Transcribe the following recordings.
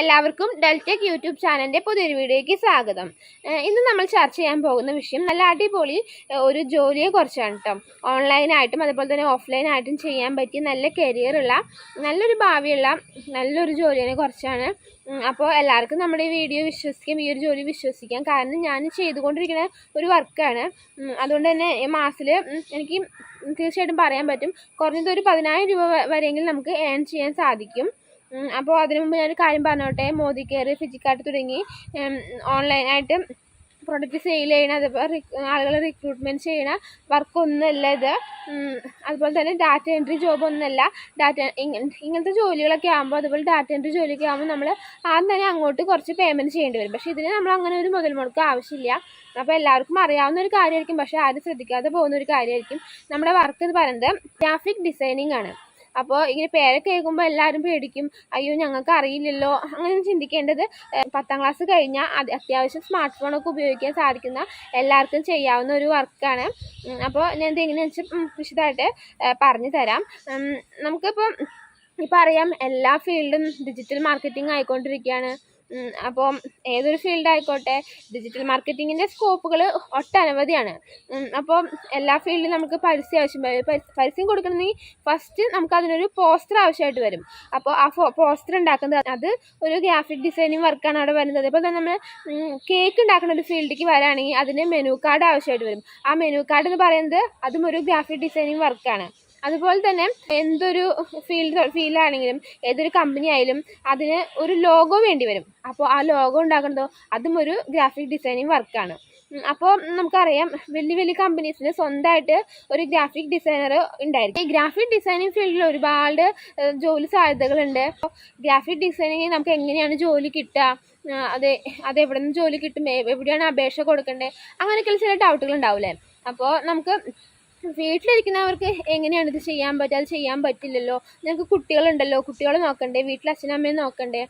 എല്ലാവർക്കും Deltech YouTube ചാനലിന്റെ പുതിയൊരു വീഡിയോയ്ക്ക് സ്വാഗതം. ഇന്ന് നമ്മൾ ചർച്ച ചെയ്യാൻ പോകുന്ന വിഷയം നല്ല അടിപൊളി ഒരു ജോലിയെ കുറിച്ചാണ് കേട്ടോ ഓൺലൈനായിട്ടും അതുപോലെ തന്നെ ഓഫ്ലൈനായിട്ടും ചെയ്യാൻ പറ്റിയ നല്ല കരിയറുള്ള നല്ലൊരു ഭാവിയുള്ള നല്ലൊരു ജോലിയെ കുറിച്ചാണ്. അപ്പോൾ എല്ലാവർക്കും നമ്മുടെ ഈ വീഡിയോ വിശ്വസിക്കാം ഈ ഒരു ജോലി വിശ്വസിക്കാം. കാരണം ഞാൻ ചെയ്തുകൊണ്ടിരിക്കുന്ന ഒരു വർക്കാണ് അതുകൊണ്ട് തന്നെ ഈ മാസത്തിൽ എനിക്ക് തീർച്ചയായിട്ടും പറയാൻ പറ്റും. കുറഞ്ഞത് ഒരു പതിനായിരം രൂപ വരെയെങ്കിലും നമുക്ക് ഏൺ ചെയ്യാൻ സാധിക്കും. അപ്പോൾ അതിനു മുമ്പ് ഞാനൊരു കാര്യം പറഞ്ഞോട്ടെ? മോദി കെയർ ഫിജിക്കാർട്ട് തുടങ്ങി. ഓൺലൈനായിട്ട് പ്രൊഡക്റ്റ് സെയിൽ ചെയ്യണ അതേപോലെ ആളുകളെ റിക്രൂട്ട്മെന്റ് ചെയ്യണ വർക്കൊന്നുമല്ല ഇത്. അതുപോലെ തന്നെ ഡാറ്റ എൻട്രി ജോബ് ഒന്നുമല്ല. ഡാറ്റ ഇങ്ങനത്തെ ജോലികളൊക്കെ ആകുമ്പോൾ അതുപോലെ ഡാറ്റ എൻട്രി ജോലിയൊക്കെ ആകുമ്പോൾ നമ്മൾ ആദ്യം തന്നെ അങ്ങോട്ട് കുറച്ച് പേയ്മെന്റ് ചെയ്യേണ്ടി വരും. പക്ഷേ ഇതിന് നമ്മൾ അങ്ങനെ ഒരു മുതൽ മുടക്ക് ആവശ്യമില്ല. അപ്പോൾ എല്ലാവർക്കും അറിയാവുന്ന ഒരു കാര്യമായിരിക്കും. പക്ഷേ ആരും ശ്രദ്ധിക്കാതെ പോകുന്ന ഒരു കാര്യമായിരിക്കും. നമ്മുടെ വർക്ക് എന്ന് പറയുന്നത് ഗ്രാഫിക് ഡിസൈനിങ് ആണ്. അപ്പോൾ ഇങ്ങനെ പേരെ കേൾക്കുമ്പോൾ എല്ലാവരും പേടിക്കും. അയ്യോ ഞങ്ങൾക്ക് അറിയില്ലല്ലോ. അങ്ങനെ ചിന്തിക്കേണ്ടത്. പത്താം ക്ലാസ് കഴിഞ്ഞാൽ അത് അത്യാവശ്യം സ്മാർട്ട് ഫോണൊക്കെ ഉപയോഗിക്കാൻ സാധിക്കുന്ന എല്ലാവർക്കും ചെയ്യാവുന്ന ഒരു വർക്കാണ്. അപ്പോൾ ഞാൻ ഇതെങ്ങനെയാണെന്ന് വെച്ചാൽ വിശദമായിട്ട് പറഞ്ഞു തരാം. നമുക്കിപ്പം ഇപ്പം അറിയാം എല്ലാ ഫീൽഡും ഡിജിറ്റൽ മാർക്കറ്റിംഗ് ആയിക്കൊണ്ടിരിക്കുകയാണ് അപ്പം ഏതൊരു ഫീൽഡ് ആയിക്കോട്ടെ ഡിജിറ്റൽ മാർക്കറ്റിങ്ങിന്റെ സ്കോപ്പുകൾ ഒട്ടനവധിയാണ് അപ്പം എല്ലാ ഫീൽഡിലും നമുക്ക് പരസ്യം ആവശ്യം പരസ്യം കൊടുക്കണമെങ്കിൽ ഫസ്റ്റ് നമുക്ക് അതിനൊരു പോസ്റ്റർ ആവശ്യമായിട്ട് വരും. അപ്പോൾ ആ പോസ്റ്റർ ഉണ്ടാക്കുന്നത് അത് ഒരു ഗ്രാഫിക് ഡിസൈനിങ് വർക്കാണ് അവിടെ വരുന്നത്. അതേപോലെ തന്നെ നമ്മൾ കേക്ക് ഉണ്ടാക്കുന്ന ഒരു ഫീൽഡിലേക്ക് വരാണെങ്കിൽ അതിന് മെനു കാർഡ് ആവശ്യമായിട്ട് വരും. ആ മെനു കാർഡ് എന്ന് പറയുന്നത് അതും ഒരു ഗ്രാഫിക് ഡിസൈനിങ് വർക്കാണ് അതുപോലെ തന്നെ എന്തൊരു ഫീൽഡ് ഫീൽഡാണെങ്കിലും ഏതൊരു കമ്പനി ആയാലും അതിന് ഒരു ലോഗോ വേണ്ടി വരും. അപ്പോൾ ആ ലോഗോ ഉണ്ടാക്കുന്നതോ അതും ഒരു ഗ്രാഫിക് ഡിസൈനിങ് വർക്കാണ് അപ്പോൾ നമുക്കറിയാം വലിയ വലിയ കമ്പനീസിന് സ്വന്തമായിട്ട് ഒരു ഗ്രാഫിക് ഡിസൈനർ ഉണ്ടായിരിക്കും. ഈ ഗ്രാഫിക് ഡിസൈനിങ് ഫീൽഡിൽ ഒരുപാട് ജോലി സാധ്യതകളുണ്ട്. ഗ്രാഫിക് ഡിസൈനിങ് നമുക്ക് എങ്ങനെയാണ് ജോലി കിട്ടുക? അതെ അത് അത് എവിടെ നിന്ന് ജോലി കിട്ടും? എവിടെയാണ് അപേക്ഷ കൊടുക്കേണ്ടത്? അങ്ങനെയൊക്കെയുള്ള ചില ഡൗട്ടുകൾ ഉണ്ടാവില്ലേ? അപ്പോൾ നമുക്ക് വീട്ടിലിരിക്കുന്നവർക്ക് എങ്ങനെയാണ് ഇത് ചെയ്യാൻ പറ്റുക? അത് ചെയ്യാൻ പറ്റില്ലല്ലോ. ഞങ്ങൾക്ക് കുട്ടികളുണ്ടല്ലോ. കുട്ടികളെ നോക്കണ്ടേ. വീട്ടിൽ അച്ഛനമ്മയെ നോക്കണ്ടേ.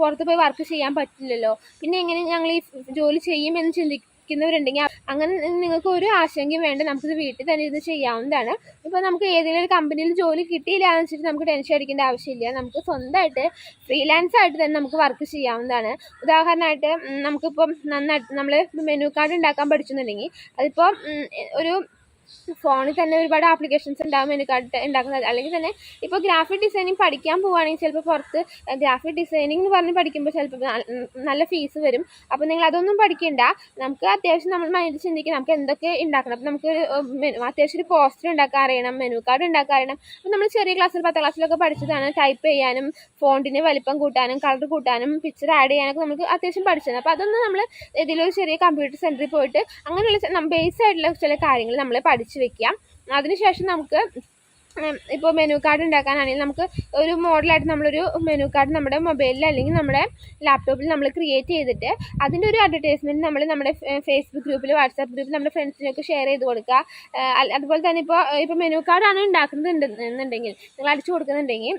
പുറത്ത് പോയി വർക്ക് ചെയ്യാൻ പറ്റില്ലല്ലോ. പിന്നെ എങ്ങനെ ഞങ്ങൾ ഈ ജോലി ചെയ്യും ചെയ്യുമെന്ന് ചിന്തിക്കുന്നവരുണ്ടെങ്കിൽ അങ്ങനെ നിങ്ങൾക്ക് ഒരു ആശങ്കയും വേണ്ട. നമുക്കിത് വീട്ടിൽ തന്നെ ഇരുന്ന് ചെയ്യാവുന്നതാണ്. ഇപ്പോൾ നമുക്ക് ഏതെങ്കിലും ഒരു കമ്പനിയിൽ ജോലി കിട്ടിയില്ല എന്ന് വെച്ചിട്ട് നമുക്ക് ടെൻഷൻ അടിക്കേണ്ട ആവശ്യമില്ല. നമുക്ക് സ്വന്തമായിട്ട് ഫ്രീലാൻസ് ആയിട്ട് തന്നെ നമുക്ക് വർക്ക് ചെയ്യാവുന്നതാണ്. ഉദാഹരണമായിട്ട് നമുക്കിപ്പം നന്നായിട്ട് നമ്മൾ മെനു കാർഡ് ഉണ്ടാക്കാൻ പഠിച്ചെന്നുണ്ടെങ്കിൽ അതിപ്പോൾ ഒരു ഫോണിൽ തന്നെ ഒരുപാട് ആപ്ലിക്കേഷൻസ് ഉണ്ടാകും മെനു ഉണ്ടാക്കുന്നത്. അല്ലെങ്കിൽ തന്നെ ഇപ്പോൾ ഗ്രാഫിക് ഡിസൈനിങ് പഠിക്കാൻ പോവുകയാണെങ്കിൽ ചിലപ്പോൾ പുറത്ത് ഗ്രാഫിക് ഡിസൈനിങ് എന്ന് പറഞ്ഞ് പഠിക്കുമ്പോൾ ചിലപ്പോൾ നല്ല ഫീസ് വരും. അപ്പോൾ നിങ്ങൾ അതൊന്നും പഠിക്കണ്ട. നമുക്ക് അത്യാവശ്യം നമ്മൾ മൈൻഡിൽ ചിന്തിക്കുക നമുക്ക് എന്തൊക്കെ ഉണ്ടാക്കണം. അപ്പോൾ നമുക്ക് അത്യാവശ്യം ഒരു പോസ്റ്റർ ഉണ്ടാക്കാൻ അറിയണം മെനു കാർഡ് ഉണ്ടാക്കാൻ അറിയണം. അപ്പോൾ നമ്മൾ ചെറിയ ക്ലാസ്സിൽ പത്താം ക്ലാസ്സിലൊക്കെ പഠിച്ചതാണ്. ടൈപ്പ് ചെയ്യാനും ഫോണിന്റെ വലിപ്പം കൂട്ടാനും കളർ കൂട്ടാനും പിക്ചർ ആഡ് ചെയ്യാനൊക്കെ നമുക്ക് അത്യാവശ്യം പഠിച്ചത് അപ്പോൾ അതൊന്നും നമ്മൾ ഇതിലൊരു ചെറിയ കമ്പ്യൂട്ടർ സെന്ററിൽ പോയിട്ട് അങ്ങനെയുള്ള ബേസ് ആയിട്ടുള്ള ചില കാര്യങ്ങൾ നമ്മൾ പഠിച്ചു വെക്കാം. അതിനുശേഷം നമുക്ക് ഇപ്പോൾ മെനു കാർഡ് ഉണ്ടാക്കാനാണെങ്കിൽ നമുക്ക് ഒരു മോഡലായിട്ട് നമ്മളൊരു മെനു കാർഡ് നമ്മുടെ മൊബൈലിൽ അല്ലെങ്കിൽ നമ്മുടെ ലാപ്ടോപ്പിൽ നമ്മൾ ക്രിയേറ്റ് ചെയ്തിട്ട് അതിന്റെ ഒരു അഡ്വർടൈസ്മെന്റ് നമ്മൾ നമ്മുടെ ഫേസ്ബുക്ക് ഗ്രൂപ്പിൽ വാട്സാപ്പ് ഗ്രൂപ്പിൽ നമ്മുടെ ഫ്രണ്ട്സിനൊക്കെ ഷെയർ ചെയ്ത് കൊടുക്കുക. അതുപോലെ തന്നെ ഇപ്പോൾ ഇപ്പോൾ മെനു കാർഡാണ് ഉണ്ടാക്കുന്നത് ഉണ്ടെന്നുണ്ടെങ്കിൽ നിങ്ങൾ അടിച്ചു കൊടുക്കുന്നുണ്ടെങ്കിൽ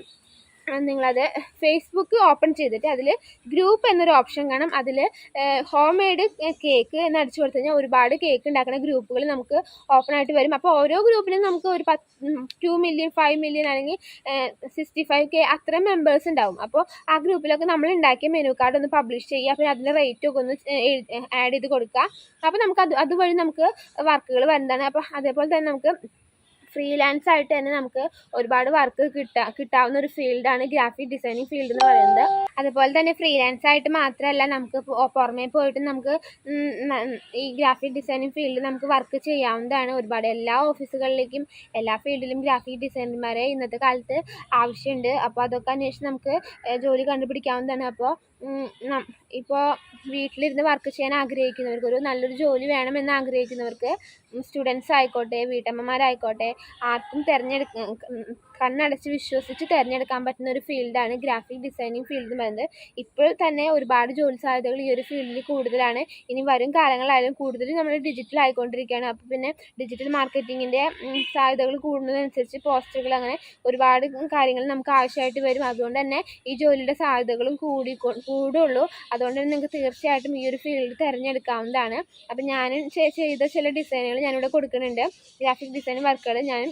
നിങ്ങളത് ഫേസ്ബുക്ക് ഓപ്പൺ ചെയ്തിട്ട് അതിൽ ഗ്രൂപ്പ് എന്നൊരു ഓപ്ഷൻ കാണും. അതിൽ ഹോം മെയ്ഡ് കേക്ക് എന്ന് അടിച്ചു കൊടുത്തു കഴിഞ്ഞാൽ ഒരുപാട് കേക്ക് ഉണ്ടാക്കുന്ന ഗ്രൂപ്പുകൾ നമുക്ക് ഓപ്പൺ ആയിട്ട് വരും. അപ്പോൾ ഓരോ ഗ്രൂപ്പിലും നമുക്ക് ഒരു പത്ത് ടു മില്യൺ ഫൈവ് മില്യൺ അല്ലെങ്കിൽ സിക്സ്റ്റി ഫൈവ് കെ അത്രയും മെമ്പേഴ്സ് ഉണ്ടാവും. അപ്പോൾ ആ ഗ്രൂപ്പിലൊക്കെ നമ്മൾ ഉണ്ടാക്കിയ മെനു കാർഡ് ഒന്ന് പബ്ലിഷ് ചെയ്യുക. പിന്നെ അതിന്റെ റേറ്റ് ഒക്കെ ഒന്ന് ആഡ് ചെയ്ത് കൊടുക്കുക. അപ്പോൾ നമുക്ക് അത് അതുവഴി നമുക്ക് വർക്കുകൾ വരുന്നതാണ്. അപ്പോൾ അതേപോലെ തന്നെ നമുക്ക് ഫ്രീലാൻസ് ആയിട്ട് തന്നെ നമുക്ക് ഒരുപാട് വർക്ക് കിട്ടാ കിട്ടാവുന്ന ഒരു ഫീൽഡാണ് ഗ്രാഫിക് ഡിസൈനിങ് ഫീൽഡ് എന്ന് പറയുന്നത്. അതുപോലെ തന്നെ ഫ്രീലാൻസ് ആയിട്ട് മാത്രമല്ല നമുക്ക് പുറമേ പോയിട്ട് നമുക്ക് ഈ ഗ്രാഫിക് ഡിസൈനിങ് ഫീൽഡ് നമുക്ക് വർക്ക് ചെയ്യാവുന്നതാണ്. ഒരുപാട് എല്ലാ ഓഫീസുകളിലേക്കും എല്ലാ ഫീൽഡിലും ഗ്രാഫിക് ഡിസൈനർമാരെ ഇന്നത്തെ കാലത്ത് ആവശ്യമുണ്ട്. അപ്പോൾ അതൊക്കെ അന്വേഷിച്ച് നമുക്ക് ജോലി കണ്ടുപിടിക്കാവുന്നതാണ്. അപ്പോൾ ഇപ്പോൾ വീട്ടിലിരുന്ന് വർക്ക് ചെയ്യാൻ ആഗ്രഹിക്കുന്നവർക്ക് ഒരു നല്ലൊരു ജോലി വേണമെന്ന് ആഗ്രഹിക്കുന്നവർക്ക് സ്റ്റുഡൻസ് ആയിക്കോട്ടെ വീട്ടമ്മമാരായിക്കോട്ടെ ആർക്കും തിരഞ്ഞെടുക്ക കണ്ണടച്ച് വിശ്വസിച്ച് തിരഞ്ഞെടുക്കാൻ പറ്റുന്ന ഒരു ഫീൽഡാണ് ഗ്രാഫിക് ഡിസൈനിങ് ഫീൽഡ് എന്ന് പറയുന്നത്. ഇപ്പോൾ തന്നെ ഒരുപാട് ജോലി സാധ്യതകൾ ഈ ഒരു ഫീൽഡിൽ കൂടുതലാണ്. ഇനി വരും കാലങ്ങളായാലും കൂടുതൽ നമ്മൾ ഡിജിറ്റൽ ആയിക്കൊണ്ടിരിക്കുകയാണ്. അപ്പോൾ പിന്നെ ഡിജിറ്റൽ മാർക്കറ്റിങ്ങിന്റെ സാധ്യതകൾ കൂടുന്നതനുസരിച്ച് പോസ്റ്ററുകൾ അങ്ങനെ ഒരുപാട് കാര്യങ്ങൾ നമുക്ക് ആവശ്യമായിട്ട് വരും. അതുകൊണ്ട് തന്നെ ഈ ജോലിയുടെ സാധ്യതകളും കൂടി കൂടുള്ളൂ. അതുകൊണ്ട് തന്നെ നിങ്ങൾക്ക് തീർച്ചയായിട്ടും ഈ ഒരു ഫീൽഡ് തിരഞ്ഞെടുക്കാവുന്നതാണ്. അപ്പോൾ ഞാൻ ചെയ്ത ചില ഡിസൈനുകൾ ഞാനിവിടെ കൊടുക്കുന്നുണ്ട്. ഗ്രാഫിക് ഡിസൈൻ വർക്കുകൾ ഞാൻ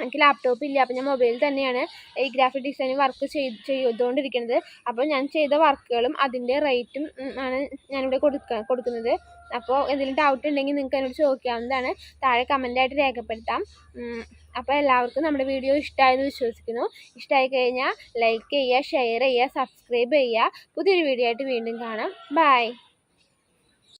എനിക്ക് ലാപ്ടോപ്പ് ഇല്ല. അപ്പോൾ ഞാൻ മൊബൈലിൽ തന്നെയാണ് ഈ ഗ്രാഫിക് ഡിസൈനിങ് വർക്ക് ചെയ്ത് ചെയ്തുകൊണ്ടിരിക്കുന്നത്. അപ്പോൾ ഞാൻ ചെയ്ത വർക്കുകളും അതിന്റെ റേറ്റും ആണ് ഞാനിവിടെ കൊടുക്ക കൊടുക്കുന്നത്. അപ്പോൾ എന്തെങ്കിലും ഡൗട്ട് ഉണ്ടെങ്കിൽ നിങ്ങൾക്ക് എന്നോട് ചോദിക്കാവുന്നതാണ്. താഴെ കമന്റായിട്ട് രേഖപ്പെടുത്താം. അപ്പോൾ എല്ലാവർക്കും നമ്മുടെ വീഡിയോ ഇഷ്ടമായെന്ന് വിശ്വസിക്കുന്നു. ഇഷ്ടമായി കഴിഞ്ഞാൽ ലൈക്ക് ചെയ്യുക ഷെയർ ചെയ്യുക സബ്സ്ക്രൈബ് ചെയ്യുക. പുതിയൊരു വീഡിയോ ആയിട്ട് വീണ്ടും കാണാം. ബൈ